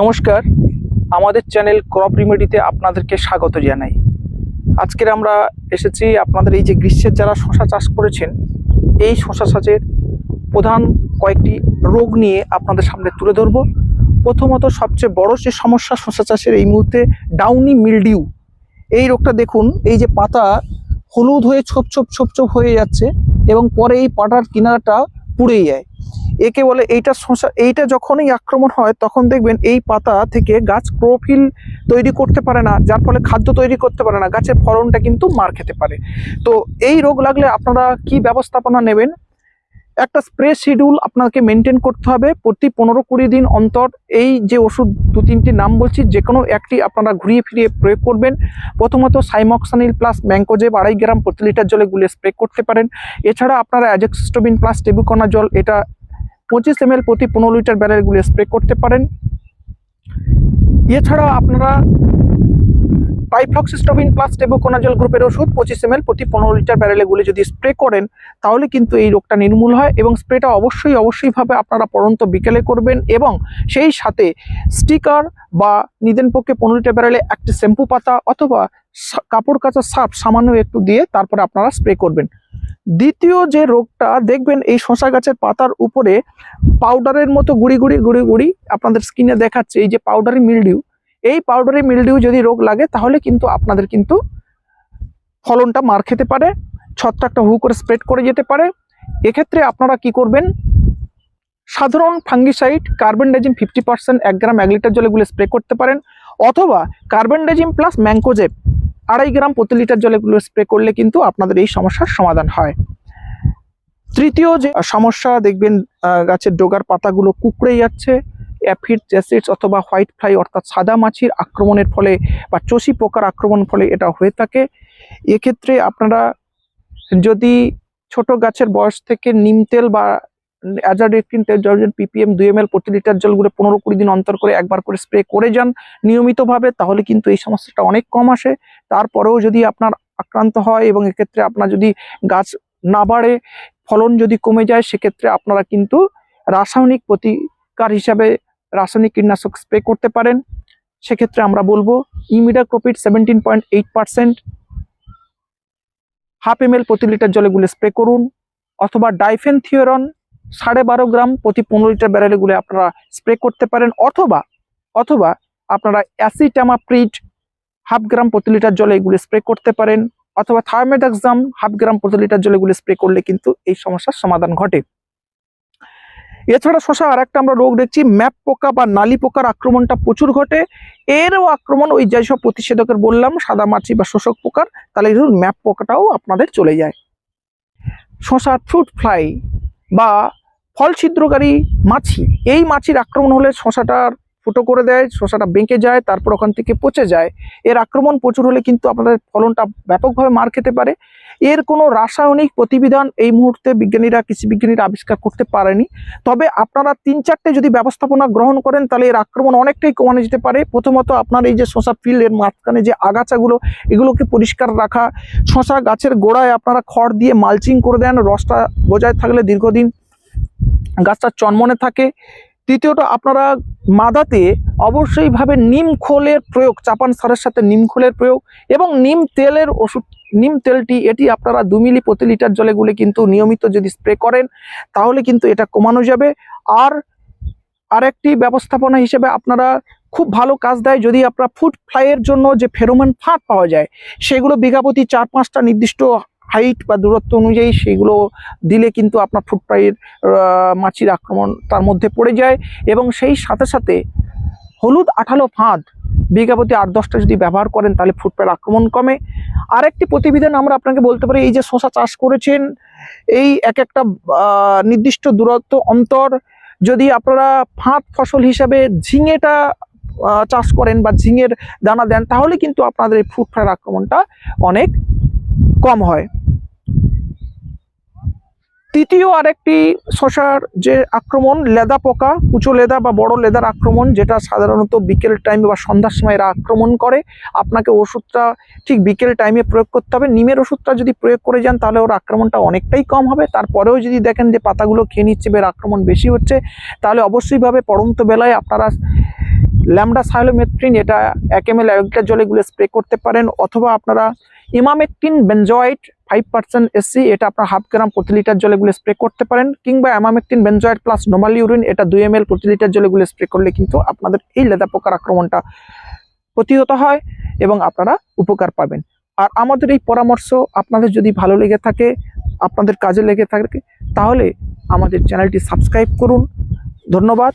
নমস্কার। আমাদের channel crop রিমেডিতে আপনাদেরকে স্বাগত জানাই। আজকের আমরা এসেছি আপনাদের এই যে গ্রীষ্মের যারা শশা চাষ করেছেন, এই শশা চাষের প্রধান কয়েকটি রোগ নিয়ে আপনাদের সামনে তুলে ধরব। প্রথমত সবচেয়ে বড় যে সমস্যা শশা চাষের এই মুহূর্তে ডাউনি মিলডিউ। এই রোগটা দেখুন, এই যে পাতা হলুদ হয়ে ছোপ ছোপ ছোপ ছোপ হয়ে যাচ্ছে এবং পরে এই পাটার কিনারাটা পুড়ে যায়। একে বলে এইটা শশা এইটা যখনই আক্রমণ হয়, তখন দেখবেন এই পাতা থেকে গাছ ক্রোফিল তৈরি করতে পারে না, যার ফলে খাদ্য তৈরি করতে পারে না, গাছের ফলনটা কিন্তু মার খেতে পারে। তো এই রোগ লাগলে আপনারা কি ব্যবস্থাপনা নেবেন? একটা স্প্রে শিডিউল আপনাকে মেনটেন করতে হবে প্রতি পনেরো কুড়ি দিন অন্তর। এই যে ওষুধ দু তিনটি নাম বলছি যে কোনো একটি আপনারা ঘুরিয়ে ফিরিয়ে প্রয়োগ করবেন। প্রথমত সাইমক্সানিল প্লাস ম্যাঙ্কোজেব আড়াই গ্রাম প্রতি লিটার জলে গুলে স্প্রে করতে পারেন। এছাড়া আপনারা অ্যাজেক্সিস্টোবিন প্লাস টেবুকোনা জল, এটা পঁচিশ এম প্রতি পনেরো লিটার ব্যারেলগুলি স্প্রে করতে পারেন। এছাড়া আপনারা টাইফ্লক্সিস্টোবিন প্লাস টেবোকোনাজল গ্রুপের ওষুধ, পঁচিশ এম প্রতি পনেরো লিটার ব্যারেলে ব্যারেলেগুলি যদি স্প্রে করেন, তাহলে কিন্তু এই রোগটা নির্মূল হয় এবং স্প্রেটা অবশ্যই অবশ্যইভাবে আপনারা পরন্ত বিকেলে করবেন এবং সেই সাথে স্টিকার বা নিদেন পক্ষে পনেরো লিটার ব্যারেলে একটি শ্যাম্পু পাতা অথবা কাপড় কাচা সাপ সামান্য একটু দিয়ে তারপরে আপনারা স্প্রে করবেন। দ্বিতীয় যে রোগটা, দেখবেন এই শশা গাছের পাতার উপরে পাউডারের মতো গুড়ি গুড়ি গুড়ি গুড়ি আপনাদের স্কিনে দেখাচ্ছে, এই যে পাউডারি মিলডিউ এই পাউডারি মিলডিউ যদি রোগ লাগে, তাহলে কিন্তু আপনাদের কিন্তু ফলনটা মার খেতে পারে, ছত্রাকটা হু করে স্প্রেড করে যেতে পারে। এক্ষেত্রে আপনারা কি করবেন? সাধারণ ফাঙ্গিসাইড কার্বনডাইজিম ফিফটি পার্সেন্ট এক গ্রাম এক লিটার জলে গুলে স্প্রে করতে পারেন, অথবা কার্বনডাইজিম প্লাস ম্যাঙ্কোজেব আড়াই গ্রাম প্রতি লিটার জলে গুলো স্প্রে করলে কিন্তু আপনাদের এই সমস্যার সমাধান হয়। তৃতীয় যে সমস্যা, দেখবেন গাছের ডোগার পাতাগুলো কুকড়ে যাচ্ছে অ্যাফিড জ্যাসিডস অথবা হোয়াইট ফ্লাই অর্থাৎ সাদা মাছির আক্রমণের ফলে বা চষি পোকার আক্রমণ ফলে এটা হয়ে থাকে। এক্ষেত্রে আপনারা যদি ছোট গাছের বয়স থেকে নিম তেল বা অ্যাজাডেক্টিন তেল জর্জন পিপিএম, দুই এম এল প্রতি লিটার জলগুলো পনেরো কুড়ি দিন অন্তর করে একবার করে স্প্রে করে যান নিয়মিতভাবে, তাহলে কিন্তু এই সমস্যাটা অনেক কম আসে। তারপরেও যদি আপনার আক্রান্ত হয় এবং এক্ষেত্রে আপনার যদি গাছ না বাড়ে, ফলন যদি কমে যায়, সেক্ষেত্রে আপনারা কিন্তু রাসায়নিক প্রতিকার হিসাবে রাসায়নিক কীটনাশক স্প্রে করতে পারেন, সেক্ষেত্রে আমরা বলব imidacloprid seventeen point eight half M প্রতি লিটার জলে গুলে স্প্রে করুন, অথবা ডাইফেন থিওরন সাড়ে বারো গ্রাম প্রতি পনেরো লিটার ব্যারেলে গুলে আপনারা স্প্রে করতে পারেন, অথবা অথবা আপনারা অ্যাসিটামাপ্রিড হাফ গ্রাম প্রতি লিটার জলে এগুলো স্প্রে করতে পারেন, অথবা থার্মেডাক্সাম হাফ গ্রাম প্রতি লিটার জলে এগুলো স্প্রে করলে কিন্তু এই সমস্যার সমাধান ঘটে। এছাড়া শশা আর একটা আমরা রোগ দেখছি, ম্যাপ পোকা বা নালি পোকার আক্রমণটা প্রচুর ঘটে। এরও আক্রমণ ওই যেসব প্রতিষেধকের বললাম, সাদা মাছি বা শোষক পোকার, তাহলে ধরুন ম্যাপ পোকাটাও আপনাদের চলে যায়। শশা ফ্রুট ফ্লাই বা ফল ছিদ্রকারী মাছি, এই মাছির আক্রমণ হলে শশাটার ফুটো করে দেয় শশাটা বেঁকে যায়, তারপর ওখান থেকে পচে যায়। এর আক্রমণ প্রচুর হলে কিন্তু আপনাদের ফলনটা ব্যাপকভাবে মার খেতে পারে। এর কোনো রাসায়নিক প্রতিবিধান এই মুহূর্তে বিজ্ঞানীরা, কৃষি বিজ্ঞানীরা আবিষ্কার করতে পারেনি। তবে আপনারা তিন চারটে যদি ব্যবস্থাপনা গ্রহণ করেন, তাহলে এর আক্রমণ অনেকটাই কমানো যেতে পারে। প্রথমত আপনার এই যে শশা ফিল্ড, এর মাঝখানে যে আগাছাগুলো, এগুলোকে পরিষ্কার রাখা। শশা গাছের গোড়ায় আপনারা খড় দিয়ে মালচিং করে দেন। রসটা বজায় থাকলে দীর্ঘদিন গাছটা চনমনে থাকে। তৃতীয়ত, আপনারা মাদাতে অবশ্যইভাবে নিম খোলের প্রয়োগ, চাপান সারের সাথে নিম খোলের প্রয়োগ এবং নিম তেলের ওষুধ, নিম তেলটি, এটি আপনারা দু মিলি প্রতি লিটার জলে গুলে কিন্তু নিয়মিত যদি স্প্রে করেন, তাহলে কিন্তু এটা কমানো যাবে। আর আরেকটি ব্যবস্থাপনা হিসেবে আপনারা খুব ভালো কাজ দেয় যদি আপনারা ফুড ফ্লাইয়ের জন্য যে ফেরোমন ফাঁদ পাওয়া যায়, সেগুলো বিঘাপতি চার পাঁচটা নির্দিষ্ট হাইট বা দূরত্ব অনুযায়ী সেগুলো দিলে কিন্তু আপনার ফুড ফ্লাইয়ের মাছির আক্রমণ তার মধ্যে পড়ে যায় এবং সেই সাথে সাথে হলুদ আঠালো ফাঁদ বিঘাপতি আট দশটা যদি ব্যবহার করেন তাহলে ফুড ফ্লাইয়ের আক্রমণ কমে। আরেকটি প্রতিবেদন আমরা আপনাকে বলতে পারি, এই যে শশা চাষ করেছেন, এই এক একটা নির্দিষ্ট দূরত্ব অন্তর যদি আপনারা ফাঁদ ফসল হিসাবে ঝিঙেটা চাষ করেন বা ঝিঙের দানা দেন তাহলে কিন্তু আপনাদের এই ফ্রুট ফ্লাইয়ের আক্রমণটা অনেক কম হয়। তৃতীয় আরেকটি শশার যে আক্রমণ, লেদা পোকা কুচো লেদা বা বড় লেদার আক্রমণ, যেটা সাধারণত বিকেল টাইমে বা সন্ধ্যার সময় এরা আক্রমণ করে। আপনাকে ওষুধটা ঠিক বিকেল টাইমে প্রয়োগ করতে হবে। নিমের ওষুধটা যদি প্রয়োগ করে যান, তাহলে ওর আক্রমণটা অনেকটাই কম হবে। তারপরেও যদি দেখেন যে পাতাগুলো খেয়ে নিচ্ছে বা এর আক্রমণ বেশি হচ্ছে, তাহলে অবশ্যইভাবে পড়ন্ত বেলায় আপনারা ল্যামডা সাইলোমেট্রিন, এটা এক এম এল এক জলে গুলে স্প্রে করতে পারেন। অথবা আপনারা emamectin benzoate five percent AC, এটা আপনার হাফ গ্রাম প্রতি লিটার জলে গুলে স্প্রে করতে পারেন, কিংবা emamectin benzoate plus normal urine, এটা দুই এম এল প্রতি লিটার জলে গুলে স্প্রে করলে কিন্তু আপনাদের এই লেদা পোকার আক্রমণটা প্রতিহত হয় এবং আপনারা উপকার পাবেন। আর আমাদের এই পরামর্শ আপনাদের যদি ভালো লেগে থাকে, আপনাদের কাজে লেগে থাকে, তাহলে আমাদের চ্যানেলটি সাবস্ক্রাইব করুন। ধন্যবাদ।